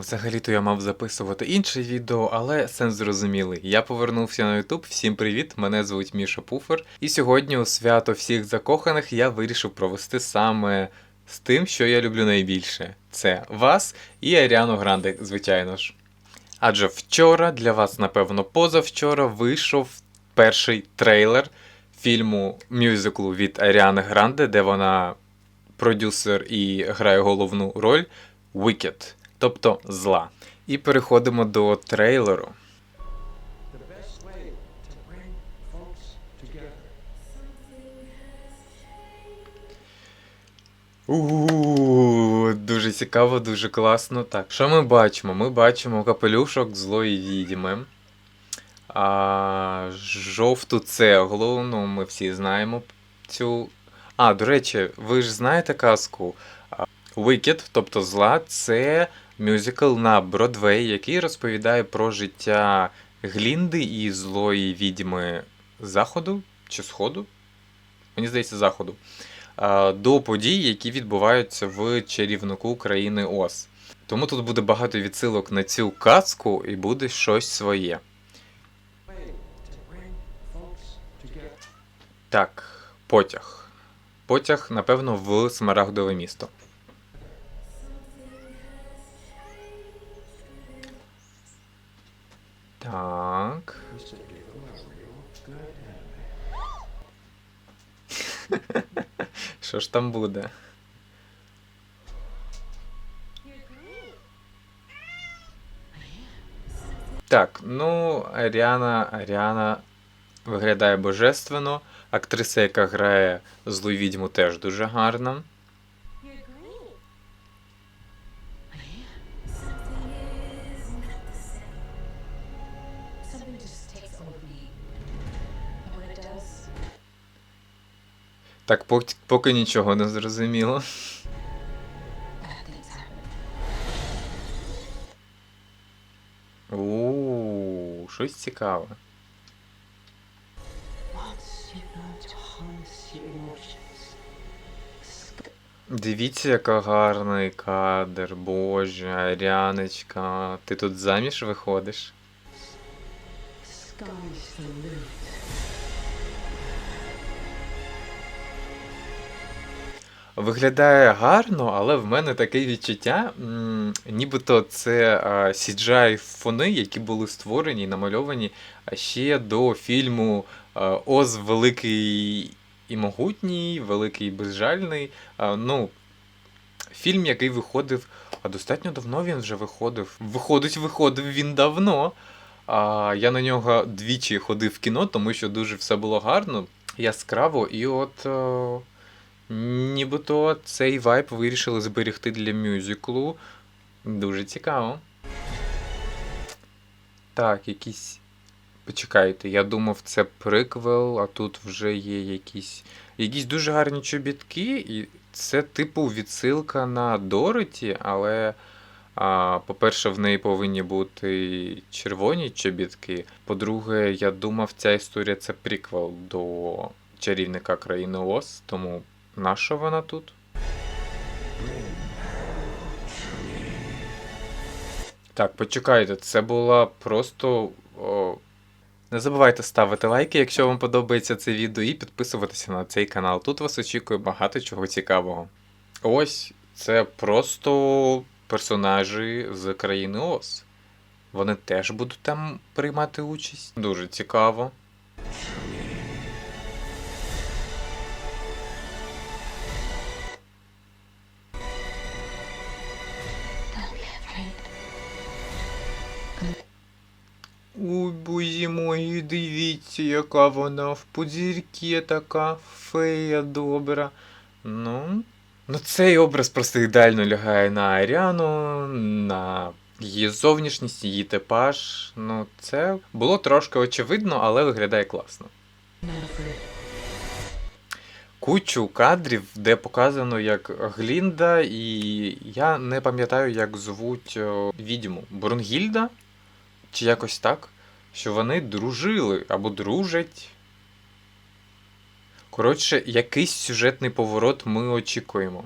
Взагалі-то я мав записувати інше відео, але сенс зрозумілий. Я повернувся на YouTube. Всім привіт! Мене звуть Міша Пуфер. І сьогодні у свято всіх закоханих я вирішив провести саме з тим, що я люблю найбільше: це вас і Аріану Гранде, звичайно ж. Адже вчора, для вас, напевно, позавчора вийшов перший трейлер фільму мюзиклу від Аріани Гранде, де вона продюсер і грає головну роль Wicked, тобто зла. І переходимо до трейлеру. У дуже цікаво, дуже класно. Так, що ми бачимо? Ми бачимо капелюшок злої відьми. А, жовту цеглу, ну ми всі знаємо цю. А, до речі, ви ж знаєте казку? Wicked, тобто зла, це мюзикл на Бродвей, який розповідає про життя Глінди і злої відьми Заходу чи Сходу? Мені здається, Заходу. До подій, які відбуваються в чарівнику країни Оз. Тому тут буде багато відсилок на цю казку і буде щось своє. Так, потяг. Потяг, напевно, в Смарагдове місто. Що ж там буде? Так, ну, Аріана, Аріана виглядає божественно. Актриса, яка грає злу відьму, теж дуже гарна. Так, пок- поки нічого не зрозуміло. bad things happen. У, щось цікаве. Дивіться, яка гарний кадр, боже, Аріаночка. Ти тут заміж виходиш? sky's the Виглядає гарно, але в мене таке відчуття, нібито це CGI фони, які були створені і намальовані ще до фільму Оз Великий і Могутній, Великий і Безжальний. Ну, фільм, який виходив, а достатньо давно він вже виходив. Виходить, виходив він давно. А, я на нього двічі ходив в кіно, тому що дуже все було гарно, яскраво, і от. Нібито цей вайб вирішили зберегти для мюзиклу. Дуже цікаво. Так, якісь. Почекайте, я думав, це приквел, а тут вже є якісь. Якісь дуже гарні чобітки, і це, типу, відсилка на Дороті, але. А, по-перше, в неї повинні бути червоні чобітки. По-друге, я думав, ця історія це приквел до чарівника країни Оз, тому нащо вона тут? Так, почекайте, це була просто. О... Не забувайте ставити лайки, якщо вам подобається це відео, і підписуватися на цей канал. Тут вас очікує багато чого цікавого. Ось це просто персонажі з країни Оз. Вони теж будуть там приймати участь. Дуже цікаво. Мої, дивіться, яка вона в подзір'ки така фея добра. Ну, ну цей образ просто ідеально лягає на Аріану, на її зовнішність, її типаж. Ну, це було трошки очевидно, але виглядає класно. Кучу кадрів, де показано, як Глінда, і я не пам'ятаю, як звуть відьму. Брунгільда? Чи якось так? що вони дружили або дружать. Коротше, якийсь сюжетний поворот ми очікуємо.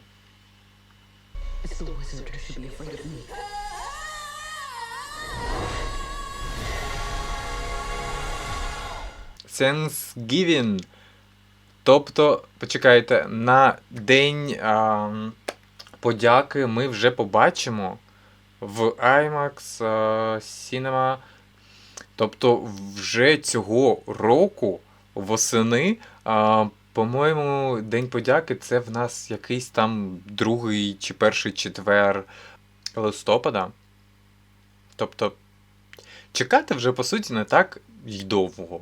Thanksgiving. Тобто, почекайте, на день а, подяки ми вже побачимо в IMAX а, Cinema Тобто, вже цього року восени, по-моєму, День подяки це в нас якийсь там другий чи перший четвер листопада. Тобто, чекати вже по суті не так й довго.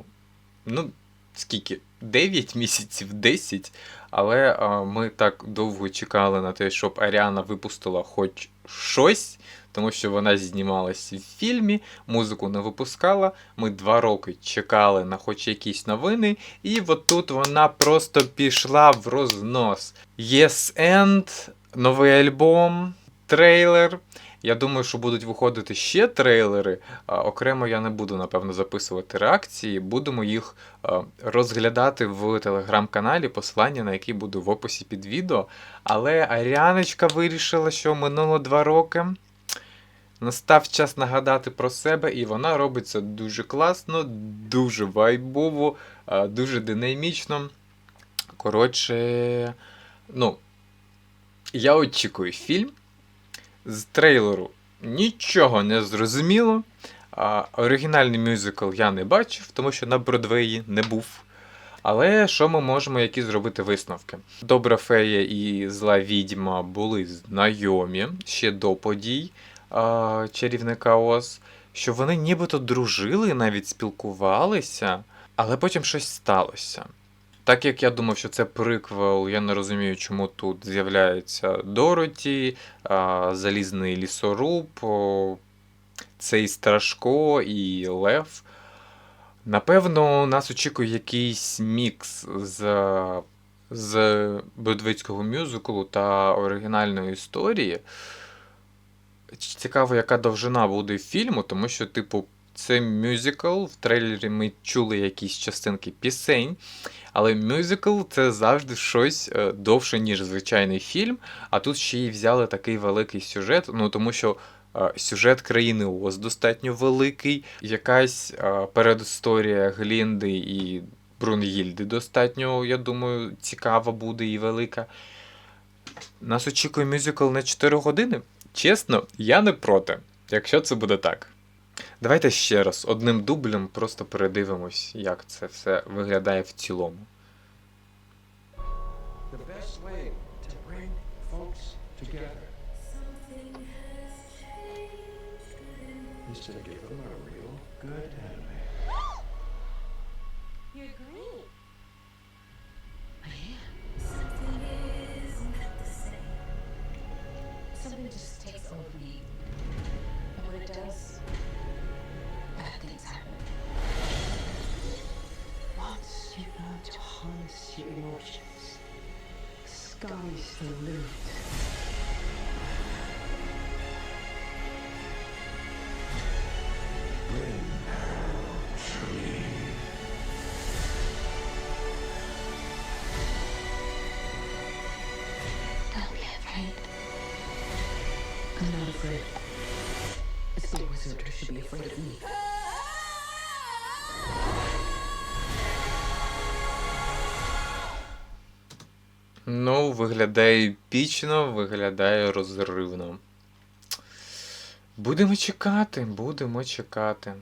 Ну, скільки? 9 місяців, 10. Але а, ми так довго чекали на те, щоб Аріана випустила хоч щось, тому що вона знімалась в фільмі, музику не випускала. Ми два роки чекали на хоч якісь новини, і от тут вона просто пішла в рознос. Yes End, новий альбом, трейлер. Я думаю, що будуть виходити ще трейлери. Окремо я не буду, напевно, записувати реакції. Будемо їх розглядати в телеграм-каналі, посилання на який буде в описі під відео. Але Аріаночка вирішила, що минуло два роки. Настав час нагадати про себе, і вона робить це дуже класно, дуже вайбово, дуже динамічно. Коротше, ну, я очікую фільм. З трейлеру нічого не зрозуміло. А, оригінальний мюзикл я не бачив, тому що на Бродвеї не був. Але що ми можемо які зробити висновки? Добра фея і зла відьма були знайомі ще до подій а, чарівника Оз, що вони нібито дружили, навіть спілкувалися, але потім щось сталося. Так як я думав, що це приквел, я не розумію, чому тут з'являється Дороті, Залізний лісоруб, цей Страшко і Лев. Напевно, нас очікує якийсь мікс з, з Бродвейського мюзиклу та оригінальної історії. Цікаво, яка довжина буде фільму, тому що, типу, це мюзикл, в трейлері ми чули якісь частинки пісень. Але мюзикл це завжди щось е, довше, ніж звичайний фільм. А тут ще й взяли такий великий сюжет, ну тому що е, сюжет країни Оз достатньо великий, якась е, передісторія Глінди і Брунгільди достатньо, я думаю, цікава буде і велика. Нас очікує мюзикл на 4 години. Чесно, я не проти, якщо це буде так. Давайте ще раз одним дублем просто передивимось, як це все виглядає в цілому. The best sky's the limit. Don't be afraid. I'm not afraid. It's the wizard who should be afraid of me. Ну, виглядає епічно, виглядає розривно. Будемо чекати, будемо чекати.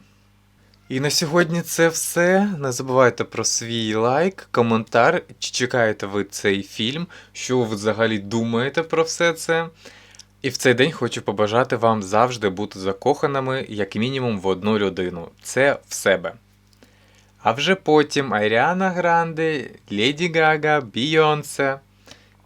І на сьогодні це все. Не забувайте про свій лайк, коментар. Чи чекаєте ви цей фільм? Що ви взагалі думаєте про все це? І в цей день хочу побажати вам завжди бути закоханими, як мінімум, в одну людину. Це в себе. А вже потім Аріана Гранде, Леді Гага, Бійонсе.